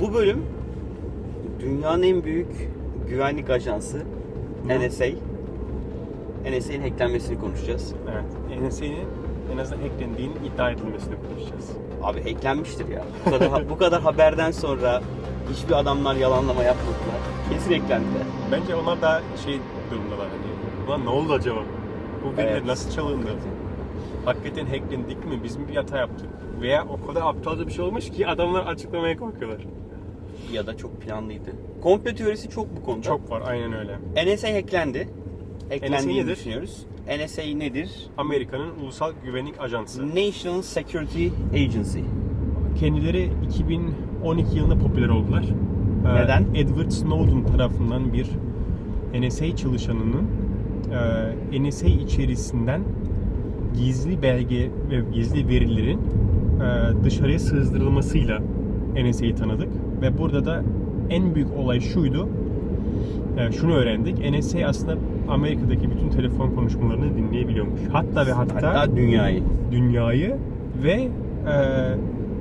Bu bölüm dünyanın en büyük güvenlik ajansı NSA. NSA'nin hacklenmesini konuşacağız. Evet. NSA'nin en azından hacklendiğinin iddia edilmesini konuşacağız. Abi hacklenmiştir ya. Bu kadar, bu kadar haberden sonra hiçbir adamlar yalanlama yapmadılar. Kesin hacklendiler. Bence onlar da şey durumdalar hani. Ulan ne oldu acaba? Bu veriler Evet. nasıl çalındı? Hakikaten hacklendik mi? Biz mi bir hata yaptık? Veya o kadar aptalca bir şey olmuş ki adamlar açıklamaya korkuyorlar. Ya da çok planlıydı. Komplo teorisi çok bu konuda. Çok var aynen öyle. NSA hacklendi. Hacklendiğini nedir? düşünüyoruz. NSA nedir? Amerika'nın Ulusal Güvenlik Ajansı. National Security Agency. Kendileri 2012 yılında popüler oldular. Ee, Neden? Edward Snowden tarafından bir NSA çalışanının e, NSA içerisinden gizli belge ve gizli verilerin e, dışarıya sızdırılmasıyla NSA'yı tanıdık. Ve burada da en büyük olay şuydu. E, şunu öğrendik. NSA aslında Amerika'daki bütün telefon konuşmalarını dinleyebiliyormuş. Hatta ve hatta, Hatta dünyayı. dünyayı ve e,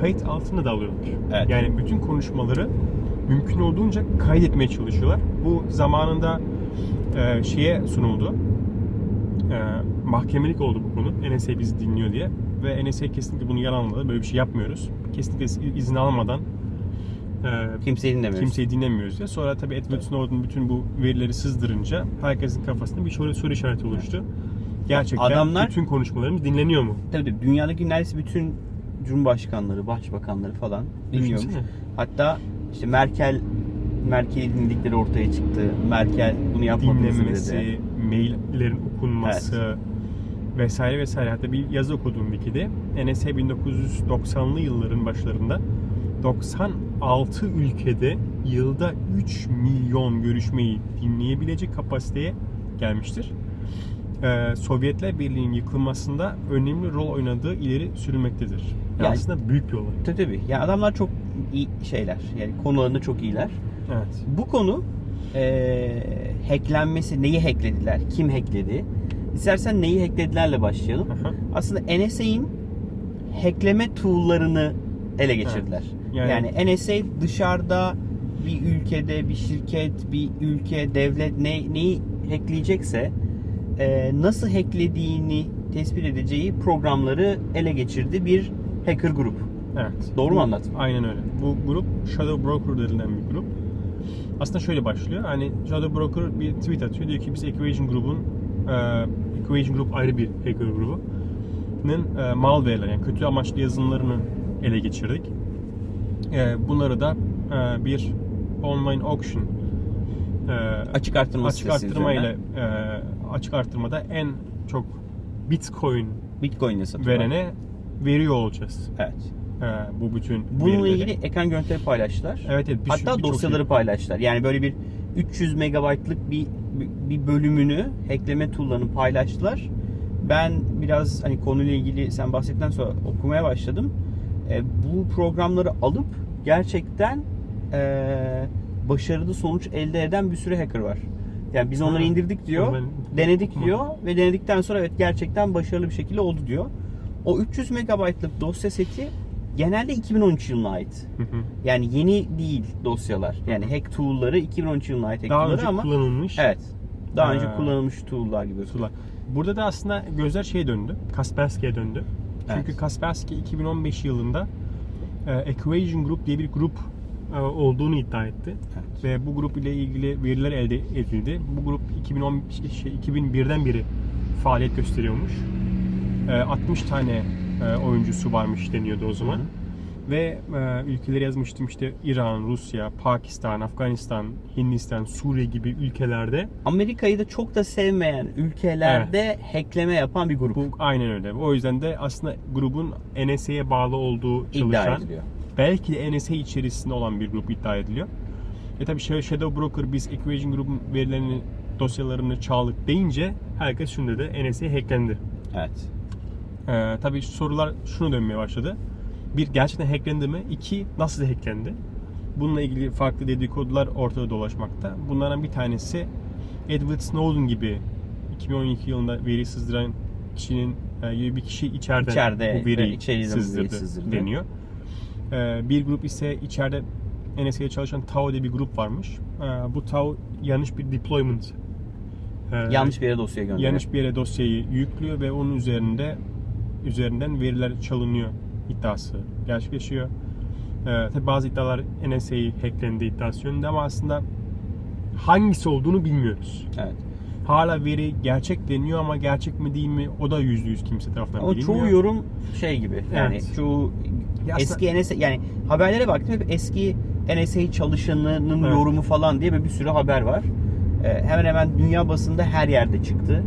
kayıt altına da alıyorlar. Evet. Yani bütün konuşmaları mümkün olduğunca kaydetmeye çalışıyorlar. Bu zamanında e, şeye sunuldu. E, mahkemelik oldu bu konu. NSA bizi dinliyor diye. Ve NSA kesinlikle bunu yalanladı. Böyle bir şey yapmıyoruz. Kesinlikle izin almadan e, Kimseyi dinlemiyoruz. kimseyi dinlemiyoruz diye. Sonra tabii Edward Snowden bütün bu verileri sızdırınca herkesin kafasında bir soru, soru işareti oluştu. Gerçekten Adamlar- bütün konuşmalarımız dinleniyor mu? Tabii dünyadaki neredeyse bütün cumhurbaşkanları, başbakanları falan dinliyormuş. Düşünsene. Hatta işte Merkel Merkel'i dinledikleri ortaya çıktı. Merkel bunu dinlenmesi, dedi. maillerin okunması vesaire vesaire. Hatta bir yazı okudum Wiki'de. NSA 1990'lı yılların başlarında 96 ülkede yılda 3 milyon görüşmeyi dinleyebilecek kapasiteye gelmiştir. Ee, Sovyetler Birliği'nin yıkılmasında önemli rol oynadığı ileri sürülmektedir. Yani Yani- aslında büyük bir olay. Tabii tabii. Yani adamlar çok iyi şeyler. Yani konularında çok iyiler. Evet. Bu konu eee hacklenmesi, neyi hacklediler, kim hackledi? İstersen neyi hackledilerle başlayalım. Aha. Aslında NSA'in hackleme tool'larını ele geçirdiler. Yani- Yani, NSA dışarıda bir ülkede, bir şirket, bir ülke, devlet ne, neyi hackleyecekse eee, nasıl hacklediğini tespit edeceği programları ele geçirdi bir hacker grup. Evet. Doğru mu anlattım? Aynen öyle. Bu grup Shadow Broker denilen bir grup. Aslında şöyle başlıyor. Hani Shadow Broker bir tweet atıyor. Diyor ki biz Equation grubun e, Equation Group ayrı bir hacker grubunun e, malware'ler yani kötü amaçlı yazılımlarını ele geçirdik. E, bunları da e, bir online auction e, Açık artırma açık arttırma ile e, açık arttırmada en çok Bitcoin satıyorlar. verene veriyor olacağız. Evet. E, bu bütün Bununla verileri. ilgili ekran görüntüleri paylaştılar. Evet evet. bir Hatta birçok dosyaları şey. paylaştılar. Yani böyle bir 300 megabaytlık bir bir bölümünü hackleme tool'larını paylaştılar. Ben biraz hani konuyla ilgili sen bahsettikten sonra okumaya başladım. E, bu programları alıp gerçekten e, başarılı sonuç elde eden bir sürü hacker var. Yani biz onları Ha, indirdik diyor, ben denedik diyor ve denedikten sonra evet gerçekten başarılı bir şekilde oldu diyor. O 300 megabaytlık dosya seti genelde 2013 yılına ait. Hı hı. Yani yeni değil dosyalar. Yani hack tool'ları 2013 yılına ait hack Daha tool'ları önce ama kullanılmış evet. Daha önce Ha. kullanılmış tool'lar gibi. tool'lar. Burada da aslında gözler şeye döndü. Kaspersky'e döndü. Çünkü Evet. Kaspersky 2015 yılında e, Equation Group diye bir grup e, olduğunu iddia etti. Evet. Ve bu grup ile ilgili veriler elde edildi. Bu grup 2010 şey, 2001'den beri faaliyet gösteriyormuş. E, 60 tane oyuncusu varmış deniyordu o zaman. Hı hı. Ve e, ülkeleri yazmıştım işte İran, Rusya, Pakistan, Afganistan, Hindistan, Suriye gibi ülkelerde Amerika'yı da çok da sevmeyen ülkelerde hackleme yapan bir grup bu aynen öyle. O yüzden de aslında grubun NSA'ya bağlı olduğu iddia çalışan ediliyor. belki de NSA içerisinde olan bir grup iddia ediliyor. E tabi Shadow Broker biz Equation Group'un verilerini dosyalarını çaldık deyince herkes şunu dedi NSA hacklendi. Evet. Ee, tabii sorular şunu dönmeye başladı. Bir, gerçekten hacklendi mi? İki, nasıl hacklendi? Bununla ilgili farklı dedikodular ortada dolaşmakta. Bunlardan bir tanesi Edward Snowden gibi 2012 yılında veri sızdıran kişinin e, bir kişi içeriden İçeride bu veriyi ve içeriden bu veriyi sızdırdı, sızdırdı. deniyor. Ee, bir grup ise içeride NSA'ya çalışan TAO diye bir grup varmış. Ee, bu TAO yanlış bir deployment e, Yanlış bir yere dosya gönderiyor. yanlış bir yere dosyayı yüklüyor ve onun üzerinde üzerinden veriler çalınıyor iddiası gerçekleşiyor. Ee, tabi bazı iddialar NSA'yı hacklendi iddiası yönünde ama aslında hangisi olduğunu bilmiyoruz. Evet. Hala veri gerçek deniyor ama gerçek mi değil mi o da yüzde yüz kimse tarafından Ama bilinmiyor. çoğu yorum şey gibi. Yani Evet. çoğu Ya eski NSA yani haberlere baktım hep eski NSA çalışanının Evet. yorumu falan diye bir sürü haber var. Ee, hemen hemen dünya basında her yerde çıktı.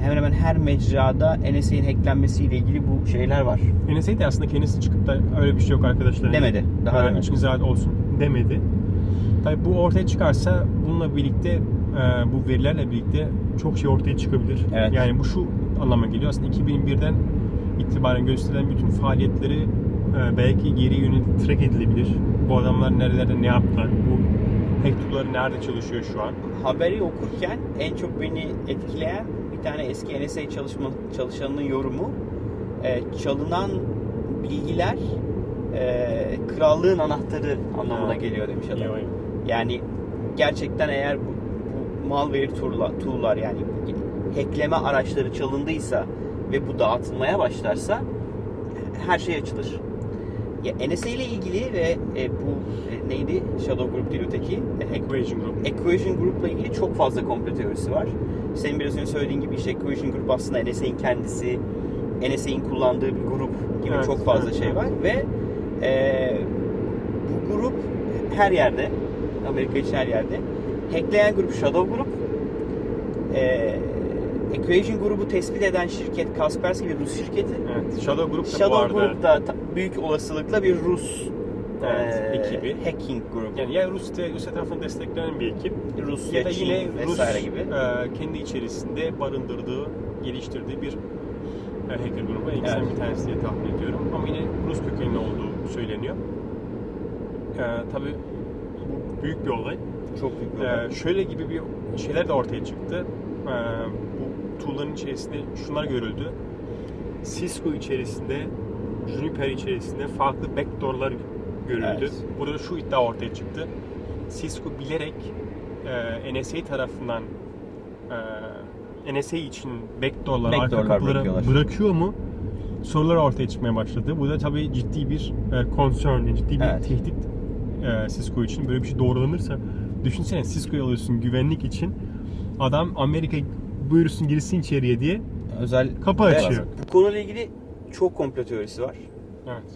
Hemen hemen her mecrada NSA'nin hacklenmesiyle ilgili bu şeyler var. NSA de aslında kendisi çıkıp da öyle bir şey yok arkadaşlar. Demedi. Daha demedi. içinize rahat olsun demedi. Tabii bu ortaya çıkarsa bununla birlikte e, bu verilerle birlikte çok şey ortaya çıkabilir. Evet. Yani bu şu anlama geliyor aslında 2001'den itibaren gösterilen bütün faaliyetleri e, belki geri yönelik track edilebilir. Bu adamlar nerelerde ne yaptılar? Bu hack nerede çalışıyor şu an? Haberi okurken en çok beni etkileyen bir tane eski NSA çalışma, çalışanının yorumu e, çalınan bilgiler e, krallığın anahtarı anlamına geliyor demiş adam. Yani gerçekten eğer bu, bu malware tool'lar, tool'lar yani hackleme araçları çalındıysa ve bu dağıtılmaya başlarsa her şey açılır. Ya NSA ile ilgili ve e, bu e, neydi? Shadow Group değil öteki. E, Equation Group. Equation Group'la ilgili çok fazla komplo teorisi var. Senin biraz önce söylediğin gibi işte Equation Group aslında NSA'in kendisi, NSA'in kullandığı bir grup gibi Evet, çok fazla evet, şey var ve e, bu grup her yerde, Amerika için her yerde. Hackleyen grup Shadow Group. E, Equation Group'u tespit eden şirket Kaspersky bir Rus şirketi. Evet. Shadow Group da bu Shadow arada Group da büyük olasılıkla bir Rus Evet, e, ekibi. hacking grubu. yani ya Rusya, Rusya tarafından desteklenen bir ekip Rusya, ya da Çin yine Rus gibi. e, kendi içerisinde barındırdığı, geliştirdiği bir e, hacker grubu. İkisinden Evet. bir tanesi diye tahmin ediyorum. Ama yine Rus kökenli olduğu söyleniyor. E, tabii bu büyük bir olay. Çok büyük bir olay. E, şöyle gibi bir şeyler de ortaya çıktı. E, bu tool'ların içerisinde şunlar görüldü. Cisco içerisinde, Juniper içerisinde farklı backdoor'lar görüldü. Evet. Burada şu iddia ortaya çıktı. Cisco bilerek e, NSA tarafından e, NSA için backdoor'lar, arka Backdoor'lar kapıları bırakıyorlar. bırakıyor mu? Sorular ortaya çıkmaya başladı. Bu da tabii ciddi bir e, concern, ciddi bir Evet. tehdit e, Cisco için. Böyle bir şey doğrulanırsa düşünsene Cisco'yu alıyorsun güvenlik için. Adam Amerika buyursun girsin içeriye diye. Özel Kapı Evet. açıyor. Bu konuyla ilgili çok komplo teorisi var. Evet.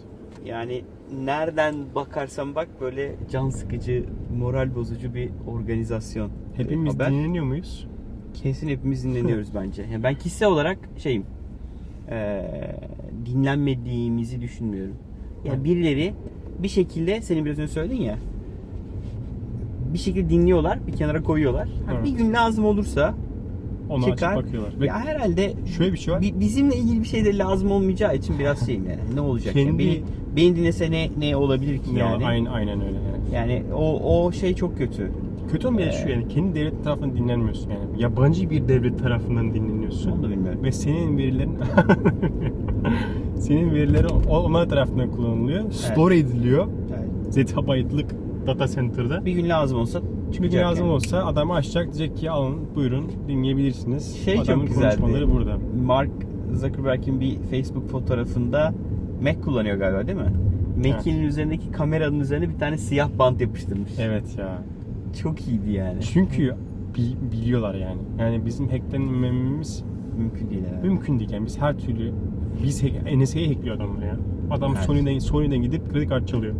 Yani nereden bakarsan bak böyle can sıkıcı, moral bozucu bir organizasyon. Hepimiz Haber. dinleniyor muyuz? Kesin hepimiz dinleniyoruz bence. Yani ben kişisel olarak şeyim, eee, dinlenmediğimizi düşünmüyorum. Yani birileri bir şekilde senin biraz önce söyledin ya bir şekilde dinliyorlar, bir kenara koyuyorlar. Ha, Evet. Bir gün lazım olursa Onu çıkar. açıp bakıyorlar. Ve Ya herhalde şöyle bir şey var. Bi- bizimle ilgili bir şey de lazım olmayacağı için biraz şeyim yani. Ne olacak? Kendi- Yani beni, beni dinlese ne, ne olabilir ki Ne yani? Aynen, aynen öyle yani. Yani o, o şey çok kötü. Kötü olmayan Ee, şu yani kendi devlet tarafından dinlenmiyorsun yani. Yabancı bir devlet tarafından dinleniyorsun. Onu da bilmiyorum. Ve senin verilerin senin verilerin o- onlar tarafından kullanılıyor. Store ediliyor. Yani Zettabyte'lık data center'da. bir gün lazım olsa Bir gün lazım yani. olsa adam açacak diyecek ki alın buyurun dinleyebilirsiniz. Şey çok Adamın güzeldi. konuşmaları burada. Mark Zuckerberg'in bir Facebook fotoğrafında Mac kullanıyor galiba değil mi? Mac'in üzerindeki kameranın üzerine bir tane siyah bant yapıştırmış. Evet ya. Çok iyiydi yani. Çünkü bi- biliyorlar yani. Yani bizim hacklenmemiz Mümkün değil yani. mümkün değil. Yani biz her türlü biz hack, NSA'yı hackliyor adamlar ya. Adam Evet. Sony'den, Sony'den gidip kredi kartı çalıyor.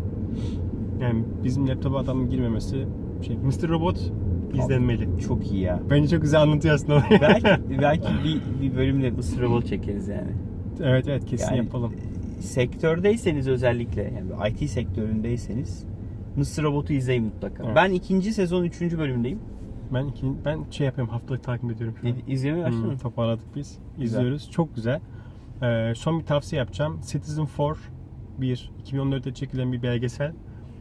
Yani bizim laptopa adamın girmemesi şey Mr. Robot izlenmeli. Çok iyi ya. Bence çok güzel anlatıyor aslında. belki belki bir, bir bölümde Mr. Robot çekeriz yani. evet evet kesin Yani- yapalım. sektördeyseniz özellikle yani IT sektöründeyseniz Mr. Robot'u izleyin mutlaka. Evet. Ben ikinci sezon üçüncü bölümdeyim. Ben iki, ben şey yapıyorum haftalık takip ediyorum şu an. İ- İzlemeye başladın Hmm, mı? toparladık biz. İzliyoruz. Çok güzel. Ee, son bir tavsiye yapacağım. Citizen 4 bir 2014'te çekilen bir belgesel.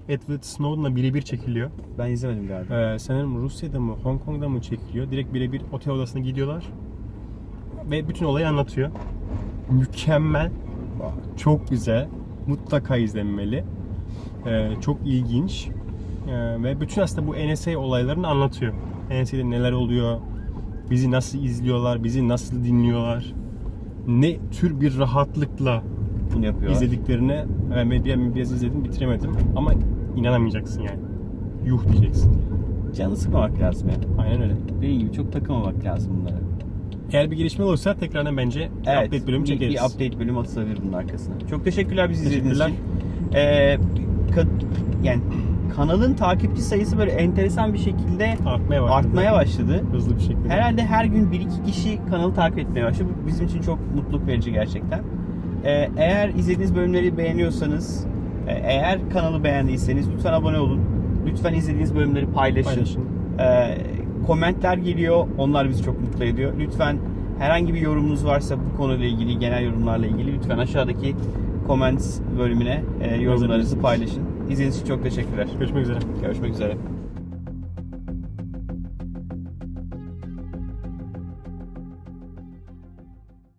Edward Snowden'la birebir çekiliyor. Ben izlemedim galiba. Ee, sanırım Rusya'da mı Hong Kong'da mı çekiliyor. Direkt birebir otel odasına gidiyorlar. Ve bütün olayı anlatıyor. Mükemmel. Çok güzel. Mutlaka izlenmeli. Ee, çok ilginç. Ee, ve bütün aslında bu NSA olaylarını anlatıyor. NSA'de neler oluyor, bizi nasıl izliyorlar, bizi nasıl dinliyorlar, ne tür bir rahatlıkla Bunu yapıyorlar. izlediklerine ben bir- ben biraz izledim bitiremedim ama inanamayacaksın yani. Yuh diyeceksin. Canı sıkmamak lazım ya. Aynen öyle. Dediğim gibi çok takılmamak lazım bunlara. Eğer bir gelişme olursa tekrardan bence Evet, update bölümü çekeriz. bir update bölümü atılabilir bunun arkasına. Çok teşekkürler bizi izlediğiniz için. Ee, yani kanalın takipçi sayısı böyle enteresan bir şekilde artmaya başladı. artmaya başladı. Hızlı bir şekilde. Herhalde her gün 1-2 kişi kanalı takip etmeye başladı. Bu bizim için çok mutluluk verici gerçekten. Ee, eğer izlediğiniz bölümleri beğeniyorsanız, eğer kanalı beğendiyseniz lütfen abone olun. Lütfen izlediğiniz bölümleri paylaşın. Paylaşın. Ee, komentler geliyor. Onlar bizi çok mutlu ediyor. Lütfen herhangi bir yorumunuz varsa bu konuyla ilgili, genel yorumlarla ilgili lütfen aşağıdaki comments bölümüne e, yorumlarınızı paylaşın. İzlediğiniz için çok teşekkürler. Görüşmek üzere. Görüşmek üzere.